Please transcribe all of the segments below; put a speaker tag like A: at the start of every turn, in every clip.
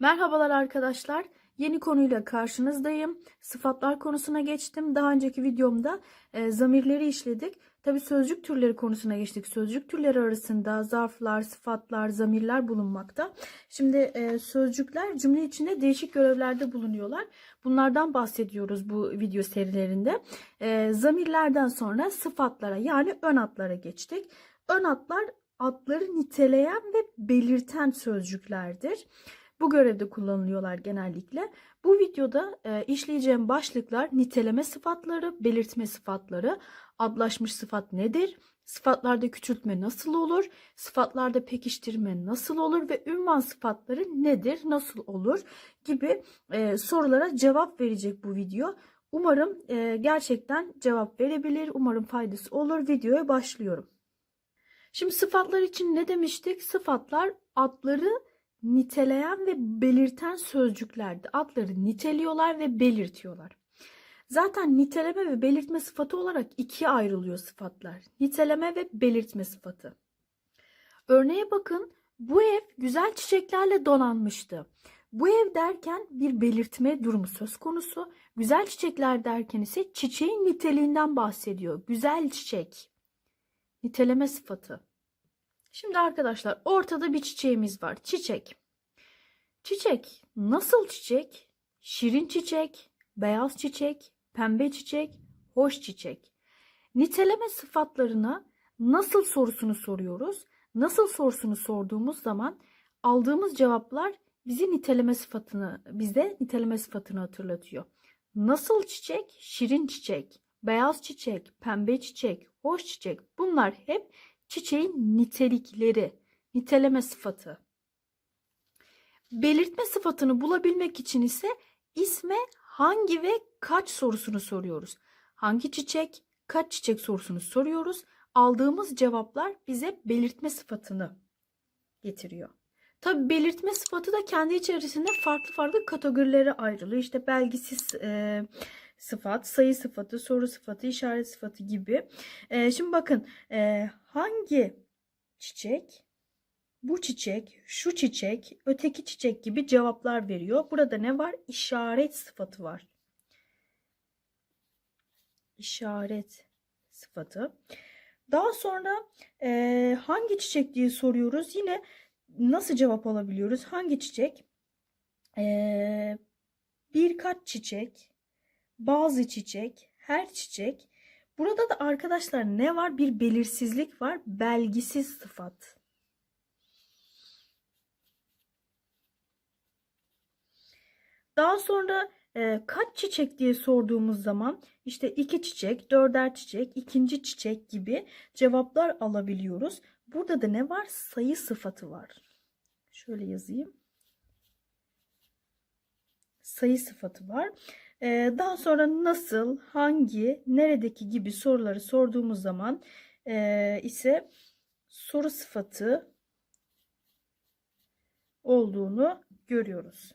A: Merhabalar arkadaşlar. Yeni konuyla karşınızdayım. Sıfatlar konusuna geçtim. Daha önceki videomda e, zamirleri işledik. Tabi sözcük türleri konusuna geçtik. Sözcük türleri arasında zarflar, sıfatlar, zamirler bulunmakta. Şimdi e, sözcükler cümle içinde değişik görevlerde bulunuyorlar. Bunlardan bahsediyoruz bu video serilerinde. E, zamirlerden sonra sıfatlara yani ön adlara geçtik. Ön adlar adları niteleyen ve belirten sözcüklerdir. Bu görevde kullanılıyorlar genellikle. Bu videoda e, işleyeceğim başlıklar niteleme sıfatları, belirtme sıfatları, adlaşmış sıfat nedir, sıfatlarda küçültme nasıl olur, sıfatlarda pekiştirme nasıl olur ve ünvan sıfatları nedir, nasıl olur gibi e, sorulara cevap verecek bu video. Umarım e, gerçekten cevap verebilir, umarım faydası olur. Videoya başlıyorum. Şimdi sıfatlar için ne demiştik? Sıfatlar adları niteleyen ve belirten sözcüklerdi. Adları niteliyorlar ve belirtiyorlar. Zaten niteleme ve belirtme sıfatı olarak ikiye ayrılıyor sıfatlar. Niteleme ve belirtme sıfatı. Örneğe bakın. Bu ev güzel çiçeklerle donanmıştı. Bu ev derken bir belirtme durumu söz konusu. Güzel çiçekler derken ise çiçeğin niteliğinden bahsediyor. Güzel çiçek. Niteleme sıfatı. Şimdi arkadaşlar ortada bir çiçeğimiz var. Çiçek. Çiçek nasıl çiçek? Şirin çiçek, beyaz çiçek, pembe çiçek, hoş çiçek. Niteleme sıfatlarına nasıl sorusunu soruyoruz. Nasıl sorusunu sorduğumuz zaman aldığımız cevaplar bizi niteleme sıfatını, bize niteleme sıfatını hatırlatıyor. Nasıl çiçek? Şirin çiçek, beyaz çiçek, pembe çiçek, hoş çiçek. Bunlar hep çiçeğin nitelikleri, niteleme sıfatı. Belirtme sıfatını bulabilmek için ise isme hangi ve kaç sorusunu soruyoruz. Hangi çiçek, kaç çiçek sorusunu soruyoruz. Aldığımız cevaplar bize belirtme sıfatını getiriyor. Tabi belirtme sıfatı da kendi içerisinde farklı farklı kategorilere ayrılıyor. İşte belgisiz e, sıfat, sayı sıfatı, soru sıfatı, işaret sıfatı gibi. E, şimdi bakın e, hangi çiçek, bu çiçek, şu çiçek, öteki çiçek gibi cevaplar veriyor. Burada ne var? İşaret sıfatı var. İşaret sıfatı. Daha sonra e, hangi çiçek diye soruyoruz. Yine nasıl cevap alabiliyoruz? Hangi çiçek? E, birkaç çiçek, bazı çiçek, her çiçek. Burada da arkadaşlar ne var? Bir belirsizlik var. Belgisiz sıfat. Daha sonra e, kaç çiçek diye sorduğumuz zaman işte iki çiçek, dörder çiçek, ikinci çiçek gibi cevaplar alabiliyoruz. Burada da ne var? Sayı sıfatı var. Şöyle yazayım. Sayı sıfatı var. E, daha sonra nasıl, hangi, neredeki gibi soruları sorduğumuz zaman e, ise soru sıfatı olduğunu görüyoruz.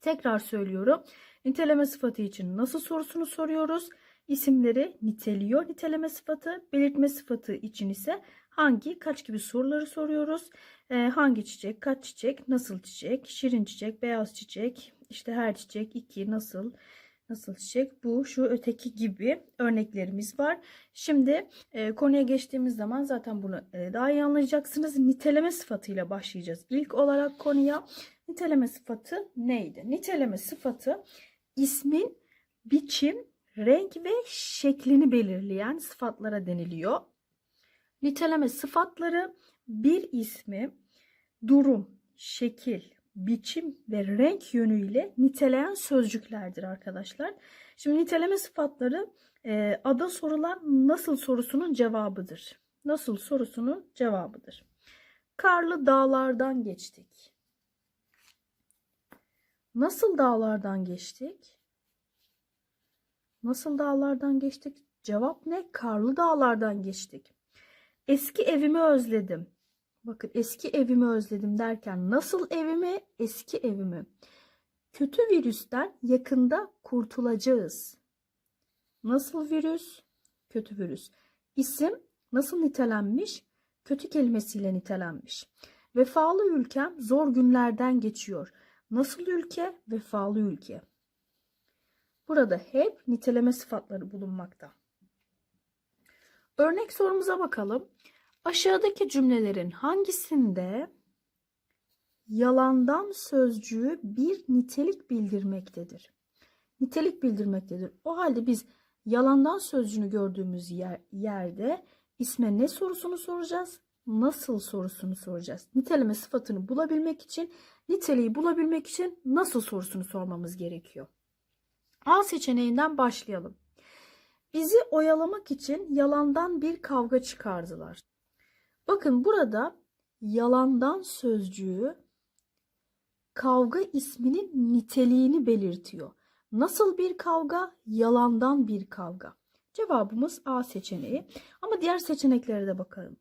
A: Tekrar söylüyorum. Niteleme sıfatı için nasıl sorusunu soruyoruz. İsimleri niteliyor niteleme sıfatı. Belirtme sıfatı için ise hangi, kaç gibi soruları soruyoruz. Ee, hangi çiçek, kaç çiçek, nasıl çiçek, şirin çiçek, beyaz çiçek, işte her çiçek, iki, nasıl, nasıl çiçek, bu, şu, öteki gibi örneklerimiz var. Şimdi e, konuya geçtiğimiz zaman zaten bunu e, daha iyi anlayacaksınız. Niteleme sıfatıyla başlayacağız. İlk olarak konuya niteleme sıfatı neydi? Niteleme sıfatı ismin biçim, renk ve şeklini belirleyen sıfatlara deniliyor. Niteleme sıfatları bir ismi durum, şekil, biçim ve renk yönüyle niteleyen sözcüklerdir arkadaşlar. Şimdi niteleme sıfatları e, ada sorulan nasıl sorusunun cevabıdır. Nasıl sorusunun cevabıdır. Karlı dağlardan geçtik. Nasıl dağlardan geçtik? Nasıl dağlardan geçtik? Cevap ne? Karlı dağlardan geçtik. Eski evimi özledim. Bakın eski evimi özledim derken nasıl evimi? Eski evimi. Kötü virüsten yakında kurtulacağız. Nasıl virüs? Kötü virüs. İsim nasıl nitelenmiş? Kötü kelimesiyle nitelenmiş. Vefalı ülkem zor günlerden geçiyor. Nasıl ülke? Vefalı ülke. Burada hep niteleme sıfatları bulunmakta. Örnek sorumuza bakalım. Aşağıdaki cümlelerin hangisinde yalandan sözcüğü bir nitelik bildirmektedir? Nitelik bildirmektedir. O halde biz yalandan sözcüğünü gördüğümüz yer, yerde isme ne sorusunu soracağız? Nasıl sorusunu soracağız. Niteleme sıfatını bulabilmek için, niteliği bulabilmek için nasıl sorusunu sormamız gerekiyor. A seçeneğinden başlayalım. Bizi oyalamak için yalandan bir kavga çıkardılar. Bakın burada yalandan sözcüğü kavga isminin niteliğini belirtiyor. Nasıl bir kavga? Yalandan bir kavga. Cevabımız A seçeneği. Ama diğer seçeneklere de bakalım.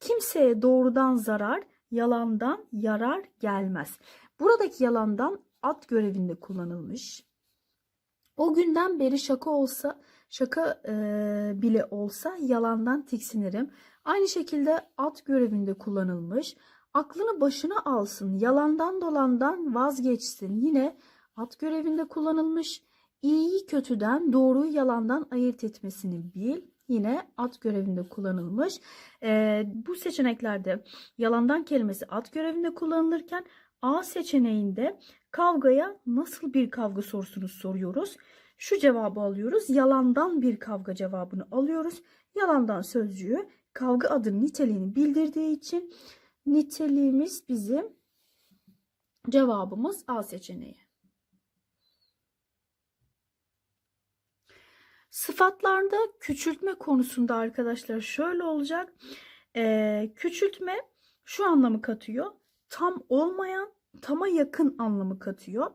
A: Kimseye doğrudan zarar, yalandan yarar gelmez. Buradaki yalandan at görevinde kullanılmış. O günden beri şaka olsa, şaka e, bile olsa yalandan tiksinirim. Aynı şekilde at görevinde kullanılmış. Aklını başına alsın, yalandan dolandan vazgeçsin. Yine at görevinde kullanılmış. İyiyi kötüden, doğruyu yalandan ayırt etmesini bil. Yine at görevinde kullanılmış. E, bu seçeneklerde yalandan kelimesi at görevinde kullanılırken A seçeneğinde kavgaya nasıl bir kavga sorusunu soruyoruz. Şu cevabı alıyoruz. Yalandan bir kavga cevabını alıyoruz. Yalandan sözcüğü kavga adının niteliğini bildirdiği için niteliğimiz bizim cevabımız A seçeneği. Sıfatlarda küçültme konusunda arkadaşlar şöyle olacak. Ee, küçültme şu anlamı katıyor. Tam olmayan, tama yakın anlamı katıyor.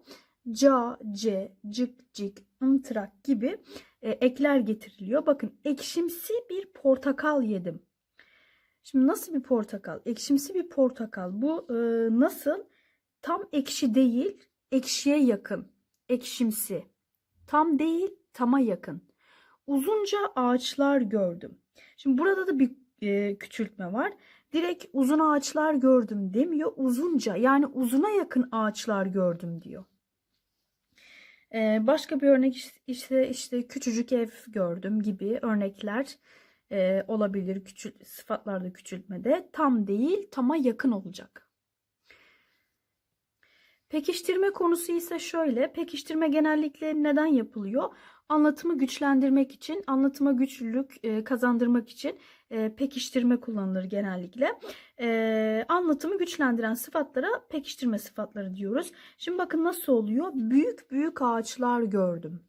A: Ca, ce, cık, cik, ıntrak gibi e, ekler getiriliyor. Bakın ekşimsi bir portakal yedim. Şimdi nasıl bir portakal? Ekşimsi bir portakal. Bu e, nasıl? Tam ekşi değil, ekşiye yakın. Ekşimsi. Tam değil, tama yakın. Uzunca ağaçlar gördüm. Şimdi burada da bir e, küçültme var. Direkt uzun ağaçlar gördüm demiyor. Uzunca yani uzuna yakın ağaçlar gördüm diyor. Ee, başka bir örnek işte işte küçücük ev gördüm gibi örnekler e, olabilir küçül sıfatlarda küçültmede. Tam değil, tama yakın olacak. Pekiştirme konusu ise şöyle. Pekiştirme genellikle neden yapılıyor? Anlatımı güçlendirmek için, anlatıma güçlülük kazandırmak için pekiştirme kullanılır genellikle. Anlatımı güçlendiren sıfatlara pekiştirme sıfatları diyoruz. Şimdi bakın nasıl oluyor? Büyük büyük ağaçlar gördüm.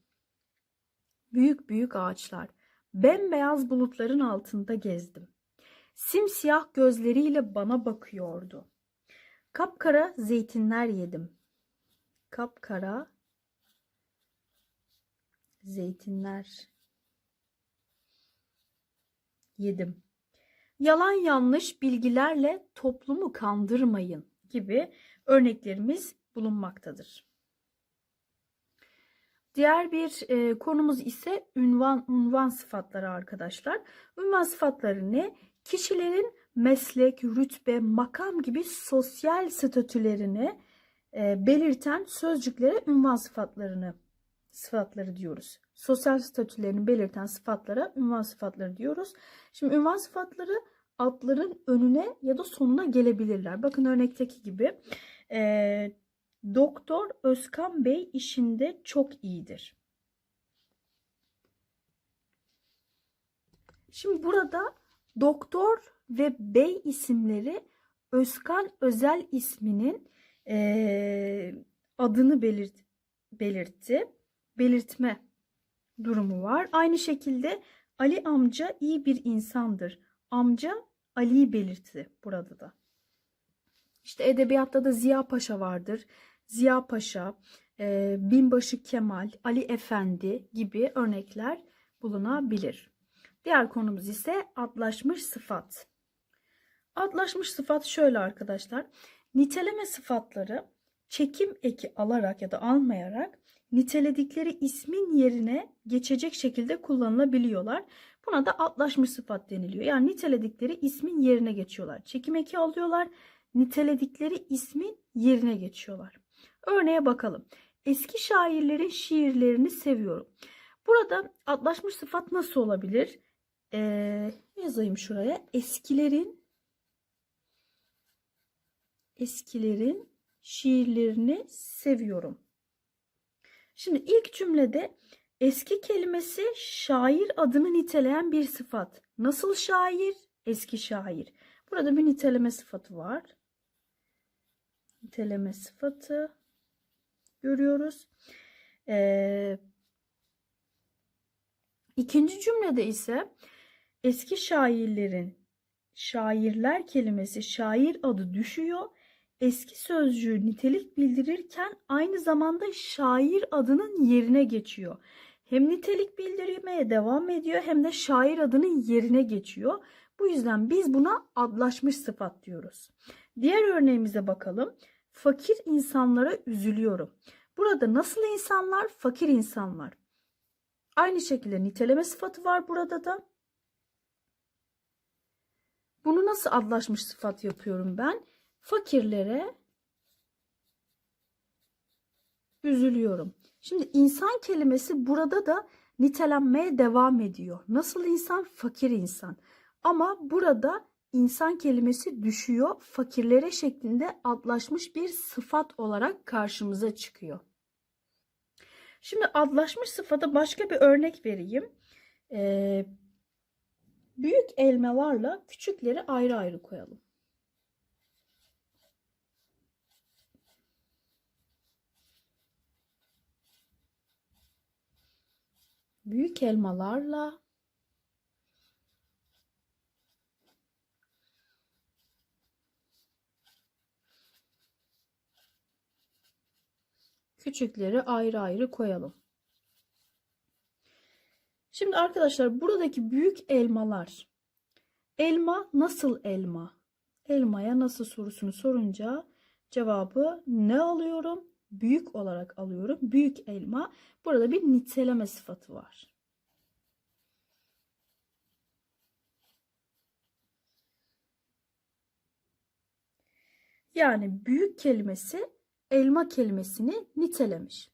A: Büyük büyük ağaçlar. Bembeyaz bulutların altında gezdim. Simsiyah gözleriyle bana bakıyordu. Kapkara zeytinler yedim. Kapkara zeytinler yedim. Yalan yanlış bilgilerle toplumu kandırmayın gibi örneklerimiz bulunmaktadır. Diğer bir e, konumuz ise ünvan unvan sıfatları arkadaşlar. Ünvan sıfatları ne? Kişilerin meslek, rütbe, makam gibi sosyal statülerini e, belirten sözcüklere ünvan sıfatlarını sıfatları diyoruz. Sosyal statülerini belirten sıfatlara ünvan sıfatları diyoruz. Şimdi ünvan sıfatları adların önüne ya da sonuna gelebilirler. Bakın örnekteki gibi. E, Doktor Özkan Bey işinde çok iyidir. Şimdi burada doktor ve bey isimleri Özkan Özel isminin e, adını belirt, belirtti. Belirtme durumu var. Aynı şekilde Ali amca iyi bir insandır. Amca Ali'yi belirtti burada da. İşte edebiyatta da Ziya Paşa vardır. Ziya Paşa, e, Binbaşı Kemal, Ali Efendi gibi örnekler bulunabilir. Diğer konumuz ise adlaşmış sıfat. Adlaşmış sıfat şöyle arkadaşlar. Niteleme sıfatları çekim eki alarak ya da almayarak niteledikleri ismin yerine geçecek şekilde kullanılabiliyorlar. Buna da adlaşmış sıfat deniliyor. Yani niteledikleri ismin yerine geçiyorlar. Çekim eki alıyorlar, niteledikleri ismin yerine geçiyorlar. Örneğe bakalım. Eski şairlerin şiirlerini seviyorum. Burada adlaşmış sıfat nasıl olabilir? Ee, yazayım şuraya. Eskilerin eskilerin şiirlerini seviyorum. Şimdi ilk cümlede eski kelimesi şair adını niteleyen bir sıfat. Nasıl şair? Eski şair. Burada bir niteleme sıfatı var. Niteleme sıfatı görüyoruz. Ee, ikinci cümlede ise eski şairlerin şairler kelimesi şair adı düşüyor. Eski sözcüğü nitelik bildirirken aynı zamanda şair adının yerine geçiyor. Hem nitelik bildirmeye devam ediyor hem de şair adının yerine geçiyor. Bu yüzden biz buna adlaşmış sıfat diyoruz. Diğer örneğimize bakalım. Fakir insanlara üzülüyorum. Burada nasıl insanlar? Fakir insanlar. Aynı şekilde niteleme sıfatı var burada da. Bunu nasıl adlaşmış sıfat yapıyorum ben? Fakirlere üzülüyorum. Şimdi insan kelimesi burada da nitelenmeye devam ediyor. Nasıl insan? Fakir insan. Ama burada insan kelimesi düşüyor. Fakirlere şeklinde adlaşmış bir sıfat olarak karşımıza çıkıyor. Şimdi adlaşmış sıfata başka bir örnek vereyim. Ee, büyük elmalarla küçükleri ayrı ayrı koyalım. Büyük elmalarla küçükleri ayrı ayrı koyalım. Şimdi arkadaşlar buradaki büyük elmalar. Elma nasıl elma? Elmaya nasıl sorusunu sorunca cevabı ne alıyorum? Büyük olarak alıyorum. Büyük elma. Burada bir niteleme sıfatı var. Yani büyük kelimesi elma kelimesini nitelemiş.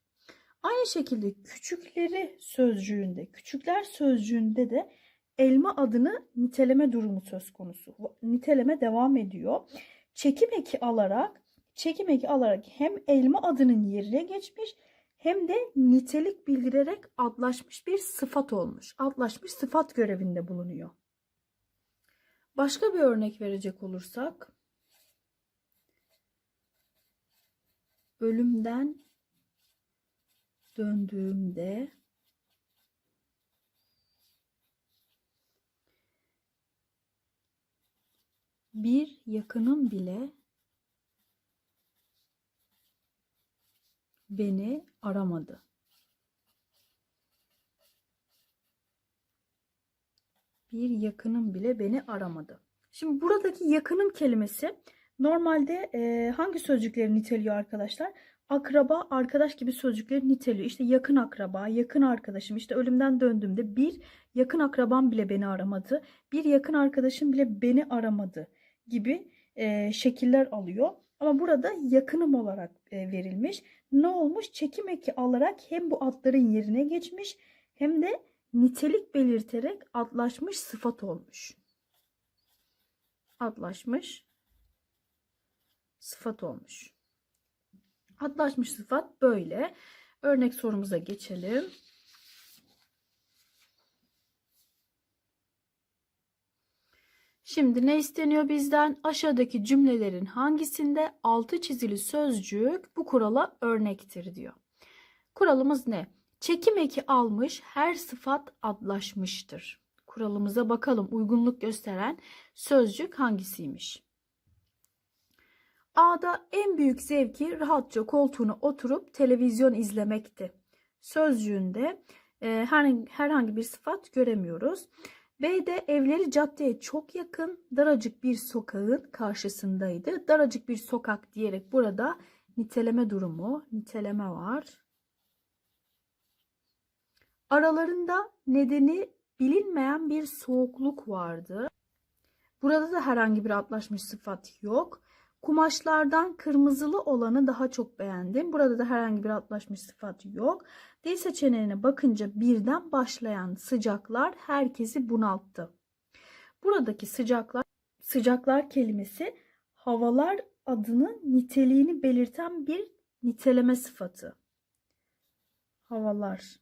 A: Aynı şekilde küçükleri sözcüğünde, küçükler sözcüğünde de elma adını niteleme durumu söz konusu. Niteleme devam ediyor. Çekim eki alarak, çekim eki alarak hem elma adının yerine geçmiş hem de nitelik bildirerek adlaşmış bir sıfat olmuş. Adlaşmış sıfat görevinde bulunuyor. Başka bir örnek verecek olursak ölümden döndüğümde bir yakınım bile beni aramadı. Bir yakınım bile beni aramadı. Şimdi buradaki yakınım kelimesi normalde e, hangi sözcükleri niteliyor arkadaşlar? akraba, arkadaş gibi sözcükleri niteliyor. İşte yakın akraba, yakın arkadaşım. İşte ölümden döndüğümde bir yakın akrabam bile beni aramadı. Bir yakın arkadaşım bile beni aramadı gibi e, şekiller alıyor. Ama burada yakınım olarak e, verilmiş. Ne olmuş? Çekim eki alarak hem bu adların yerine geçmiş hem de nitelik belirterek adlaşmış sıfat olmuş. Adlaşmış sıfat olmuş. Adlaşmış sıfat böyle. Örnek sorumuza geçelim. Şimdi ne isteniyor bizden? Aşağıdaki cümlelerin hangisinde altı çizili sözcük bu kurala örnektir diyor. Kuralımız ne? Çekim eki almış her sıfat adlaşmıştır. Kuralımıza bakalım uygunluk gösteren sözcük hangisiymiş? A'da en büyük zevki rahatça koltuğuna oturup televizyon izlemekti. Sözcüğünde e, herhangi bir sıfat göremiyoruz. B'de evleri caddeye çok yakın, daracık bir sokağın karşısındaydı. Daracık bir sokak diyerek burada niteleme durumu, niteleme var. Aralarında nedeni bilinmeyen bir soğukluk vardı. Burada da herhangi bir atlaşmış sıfat yok. Kumaşlardan kırmızılı olanı daha çok beğendim. Burada da herhangi bir atlaşmış sıfat yok. Dil seçeneğine bakınca birden başlayan sıcaklar herkesi bunalttı. Buradaki sıcaklar sıcaklar kelimesi havalar adının niteliğini belirten bir niteleme sıfatı. Havalar.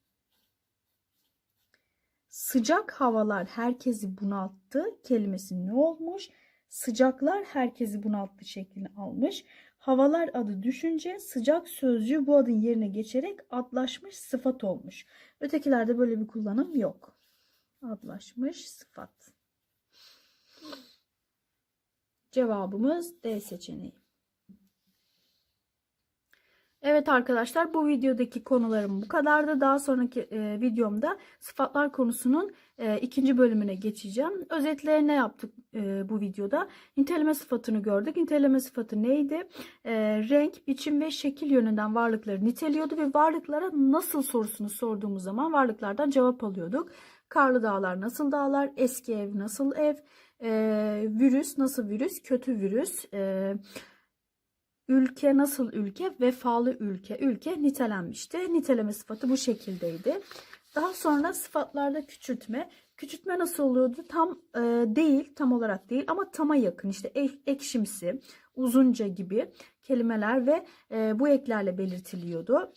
A: Sıcak havalar herkesi bunalttı kelimesi ne olmuş? Sıcaklar herkesi bunalttı şeklini almış. Havalar adı düşünce sıcak sözcüğü bu adın yerine geçerek adlaşmış sıfat olmuş. Ötekilerde böyle bir kullanım yok. Adlaşmış sıfat. Cevabımız D seçeneği. Evet arkadaşlar bu videodaki konularım bu kadardı. Daha sonraki e, videomda sıfatlar konusunun e, ikinci bölümüne geçeceğim. Özetlerine yaptık e, bu videoda. Niteleme sıfatını gördük. Niteleme sıfatı neydi? E, renk, biçim ve şekil yönünden varlıkları niteliyordu ve varlıklara nasıl sorusunu sorduğumuz zaman varlıklardan cevap alıyorduk. Karlı dağlar nasıl dağlar? Eski ev nasıl ev? E, virüs nasıl virüs? Kötü virüs. E, Ülke nasıl ülke? Vefalı ülke. Ülke nitelenmişti. Niteleme sıfatı bu şekildeydi. Daha sonra sıfatlarda küçültme. Küçültme nasıl oluyordu? Tam e, değil, tam olarak değil ama tama yakın. İşte ek, ekşimsi, uzunca gibi kelimeler ve e, bu eklerle belirtiliyordu.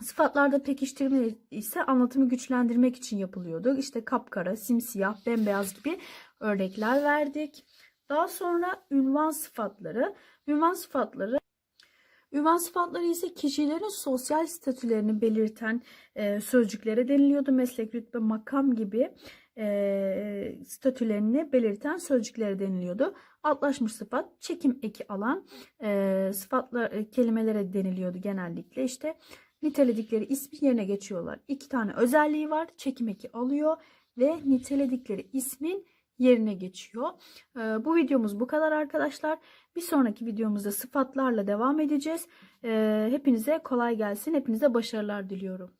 A: Sıfatlarda pekiştirme ise anlatımı güçlendirmek için yapılıyordu. İşte kapkara, simsiyah, bembeyaz gibi örnekler verdik. Daha sonra ünvan sıfatları. Ünvan sıfatları Ünvan sıfatları ise kişilerin sosyal statülerini belirten e, sözcüklere deniliyordu. Meslek, rütbe, makam gibi e, statülerini belirten sözcüklere deniliyordu. Altlaşmış sıfat çekim eki alan e, sıfatlar e, kelimelere deniliyordu genellikle. İşte niteledikleri ismi yerine geçiyorlar. İki tane özelliği var. Çekim eki alıyor ve niteledikleri ismin yerine geçiyor. Bu videomuz bu kadar arkadaşlar. Bir sonraki videomuzda sıfatlarla devam edeceğiz. Hepinize kolay gelsin. Hepinize başarılar diliyorum.